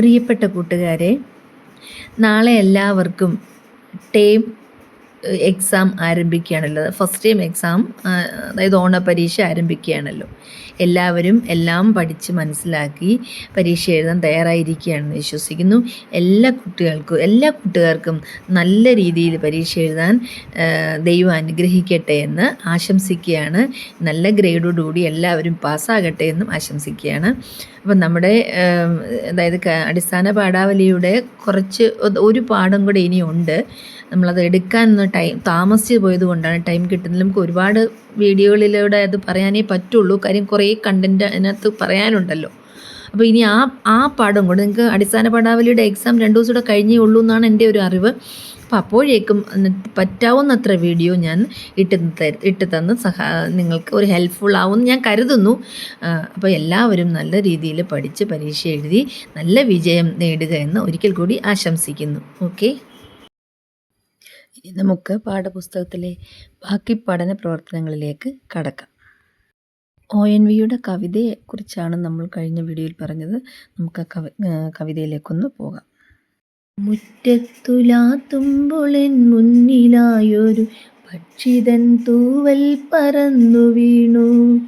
പ്രിയപ്പെട്ട കൂട്ടുകാരെ നാളെ എല്ലാവർക്കും ടേം എക്സാം ആരംഭിക്കുകയാണല്ലോ. ഫസ്റ്റ് ടൈം എക്സാം അതായത് ഓണപരീക്ഷ ആരംഭിക്കുകയാണല്ലോ. എല്ലാവരും എല്ലാം പഠിച്ച് മനസ്സിലാക്കി പരീക്ഷ എഴുതാൻ തയ്യാറായിരിക്കുകയാണെന്ന് വിശ്വസിക്കുന്നു. എല്ലാ കുട്ടികൾക്കും എല്ലാ കൂട്ടുകാർക്കും നല്ല രീതിയിൽ പരീക്ഷ എഴുതാൻ ദൈവം അനുഗ്രഹിക്കട്ടെ എന്ന് ആശംസിക്കുകയാണ്. നല്ല ഗ്രേഡോടുകൂടി എല്ലാവരും പാസ്സാകട്ടെ എന്നും ആശംസിക്കുകയാണ്. അപ്പം നമ്മുടെ അതായത് അടിസ്ഥാന പാഠാവലിയുടെ കുറച്ച് ഒരു പാഠം കൂടെ ഇനിയുണ്ട്. നമ്മളത് എടുക്കാനൊന്ന് ടൈം താമസിച്ച് പോയത് കൊണ്ടാണ് ടൈം കിട്ടുന്നത് നമുക്ക് ഒരുപാട് വീഡിയോകളിലൂടെ അത് പറയാനേ പറ്റുള്ളൂ. കാര്യം കുറേ കണ്ടന്റ് അതിനകത്ത് പറയാനുണ്ടല്ലോ. അപ്പോൾ ഇനി ആ ആ പാഠം കൊണ്ട് നിങ്ങൾക്ക് അടിസ്ഥാന പടാവലിയുടെ എക്സാം രണ്ട് ദിവസം കൂടെ കഴിഞ്ഞേ ഉള്ളൂ എന്നാണ് എന്റെ ഒരു അറിവ്. അപ്പോൾ അപ്പോഴേക്കും പറ്റാവുന്നത്ര വീഡിയോ ഞാൻ ഇട്ട് ഇട്ട് തന്ന് സഹാ നിങ്ങൾക്ക് ഒരു ഹെൽപ്ഫുൾ ആവുമെന്ന് ഞാൻ കരുതുന്നു. അപ്പോൾ എല്ലാവരും നല്ല രീതിയിൽ പഠിച്ച് പരീക്ഷ എഴുതി നല്ല വിജയം നേടുക എന്ന് ഒരിക്കൽ കൂടി ആശംസിക്കുന്നു. ഓക്കെ? ഇനി നമുക്ക് പാഠപുസ്തകത്തിലെ ബാക്കി പഠന പ്രവർത്തനങ്ങളിലേക്ക് കടക്കാം. ഒ എൻ വിയുടെ കവിതയെക്കുറിച്ചാണ് നമ്മൾ കഴിഞ്ഞ വീഡിയോയിൽ പറഞ്ഞത്. നമുക്ക് കവി കവിതയിലേക്കൊന്ന് പോകാം. മുറ്റത്തുലാത്തുമ്പോളെൻ മുന്നിലായൊരു പക്ഷിതൻ തൂവൽ പറന്നു വീണു.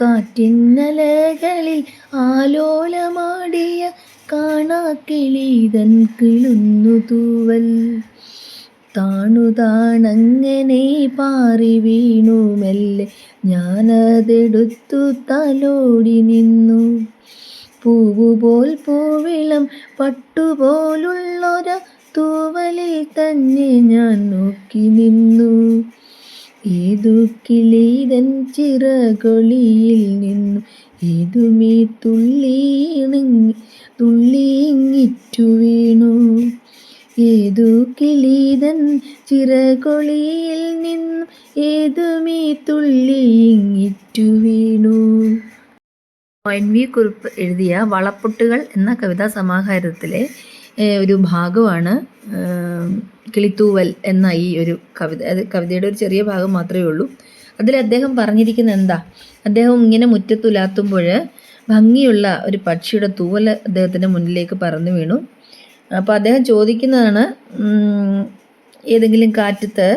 കാറ്റിന്നലകളിൽ ആലോലമാടിയ കാണാക്കിളീതൻ കിളുന്നു തൂവൽ. താണു താണങ്ങനെ പാറി വീണു മെല്ലെ ഞാനതെടുത്തു തലോടി നിന്നു. പൂവുപോൽ പൂവിളം പട്ടുപോലുള്ളൊര തൂവലിൽ തന്നെ ഞാൻ നോക്കി നിന്നു. ഏതു കിളീതൻ ചിറകൊളിയിൽ നിന്നു. ഏതുമീ തുള്ളിയിണങ്ങി തുള്ളിയിങ്ങിറ്റു വീണു. ഏതു കിളീതൻ ചിറകൊളിയിൽ നിന്നും ഏതുമേ തുള്ളി ഇങ്ങിറ്റു വീണു. എൻ വി കുറിപ്പ് എഴുതിയ വളപ്പൊട്ടുകൾ എന്ന കവിതാ സമാഹാരത്തിലെ ഒരു ഭാഗമാണ് കിളിത്തൂവൽ എന്ന ഈ ഒരു കവിത. അത് കവിതയുടെ ഒരു ചെറിയ ഭാഗം മാത്രമേ ഉള്ളൂ. അതിൽ അദ്ദേഹം പറഞ്ഞിരിക്കുന്നത് എന്താ? അദ്ദേഹം ഇങ്ങനെ മുറ്റത്തുലാത്തുമ്പോൾ ഭംഗിയുള്ള ഒരു പക്ഷിയുടെ തൂവൽ അദ്ദേഹത്തിന്റെ മുന്നിലേക്ക് പറന്നു വീണു. അപ്പോൾ അദ്ദേഹം ചോദിക്കുന്നതാണ് ഏതെങ്കിലും കാറ്റത്ത്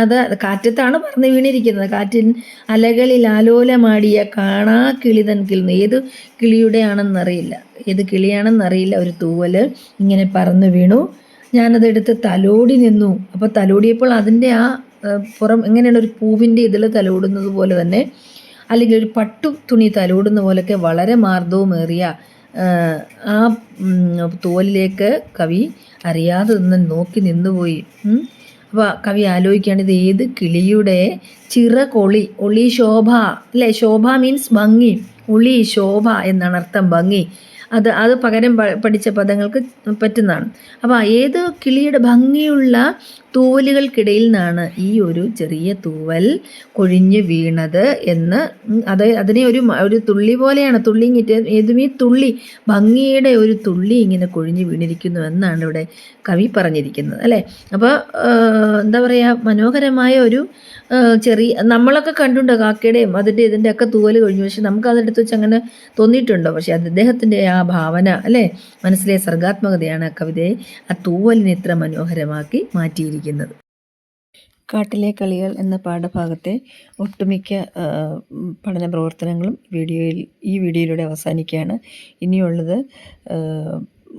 അത് കാറ്റത്താണ് പറന്ന് വീണിരിക്കുന്നത്. കാറ്റിൻ അലകളിൽ ആലോലമാടിയ കാണാ കിളിതൻ കിളിന്ന്. ഏത് കിളിയുടെ ആണെന്നറിയില്ല ഏത് കിളിയാണെന്നറിയില്ല. ഒരു തൂവൽ ഇങ്ങനെ പറന്നു വീണു. ഞാനതെടുത്ത് തലോടി നിന്നു. അപ്പോൾ തലോടിയപ്പോൾ അതിന്റെ ആ പുറം എങ്ങനെയാണ് ഒരു പൂവിന്റെ ഇതിൽ തലോടുന്നത് പോലെ തന്നെ അല്ലെങ്കിൽ ഒരു പട്ടു തുണി തലോടുന്ന പോലൊക്കെ വളരെ മാർദ്ദവുമേറിയ ആ തോലിലേക്ക് കവി അറിയാതെ നിന്ന് നോക്കി നിന്നുപോയി. അപ്പോൾ കവി ആലോചിക്കുകയാണ് ഇത് ഏത് കിളിയുടെ ചിറകൊളി? ഒളി ശോഭ അല്ലേ? ശോഭ മീൻസ് ഭംഗി. ഒളി ശോഭ എന്നാണ് അർത്ഥം ഭംഗി. അത് അത് പകരം പഠിച്ച പദങ്ങൾക്ക് പറ്റുന്നതാണ്. അപ്പോൾ ഏത് കിളിയുടെ ഭംഗിയുള്ള തൂവലുകൾക്കിടയിൽ നിന്നാണ് ഈ ഒരു ചെറിയ തൂവൽ കൊഴിഞ്ഞ് വീണത് എന്ന് അത് അതിനെ ഒരു ഒരു തുള്ളി പോലെയാണ്. തുള്ളി ഏതും ഈ തുള്ളി ഭംഗിയുടെ ഒരു തുള്ളി ഇങ്ങനെ കൊഴിഞ്ഞ് വീണിരിക്കുന്നു എന്നാണ് ഇവിടെ കവി പറഞ്ഞിരിക്കുന്നത് അല്ലേ? അപ്പോൾ എന്താ പറയുക മനോഹരമായ ഒരു ചെറിയ നമ്മളൊക്കെ കണ്ടുണ്ടോ കാക്കയുടെയും അതിന്റെ ഇതിന്റെ ഒക്കെ തൂവൽ കഴിഞ്ഞു. പക്ഷെ നമുക്ക് അതെടുത്ത് വെച്ച് അങ്ങനെ തോന്നിയിട്ടുണ്ടോ? പക്ഷെ അത് അദ്ദേഹത്തിന്റെ ആ ഭാവന അല്ലേ? മനസ്സിലെ സർഗാത്മകതയാണ് ആ കവിതയെ ആ തൂവലിനെ ഇത്ര മനോഹരമാക്കി മാറ്റിയിരിക്കുന്നത്. കാട്ടിലെ കളികൾ എന്ന പാഠഭാഗത്തെ ഒട്ടുമിക്ക പഠന പ്രവർത്തനങ്ങളും വീഡിയോയിൽ ഈ വീഡിയോയിലൂടെ അവസാനിക്കുകയാണ്. ഇനിയുള്ളത്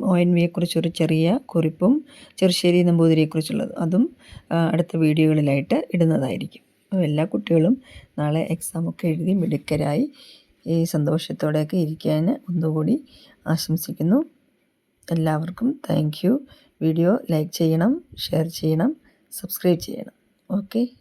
ഒ എൻ വിയെക്കുറിച്ചൊരു ചെറിയ കുറിപ്പും ചെറുശ്ശേരി നമ്പൂതിരിയെക്കുറിച്ചുള്ളത്. അതും അടുത്ത വീഡിയോകളിലായിട്ട് ഇടുന്നതായിരിക്കും. അപ്പോൾ എല്ലാ കുട്ടികളും നാളെ എക്സാമൊക്കെ എഴുതി മിടുക്കരായി ഈ സന്തോഷത്തോടെയൊക്കെ ഇരിക്കാൻ ഒന്നുകൂടി ആശംസിക്കുന്നു. എല്ലാവർക്കും താങ്ക് വീഡിയോ ലൈക്ക് ചെയ്യണം ഷെയർ ചെയ്യണം സബ്സ്ക്രൈബ് ചെയ്യണം. ഓക്കെ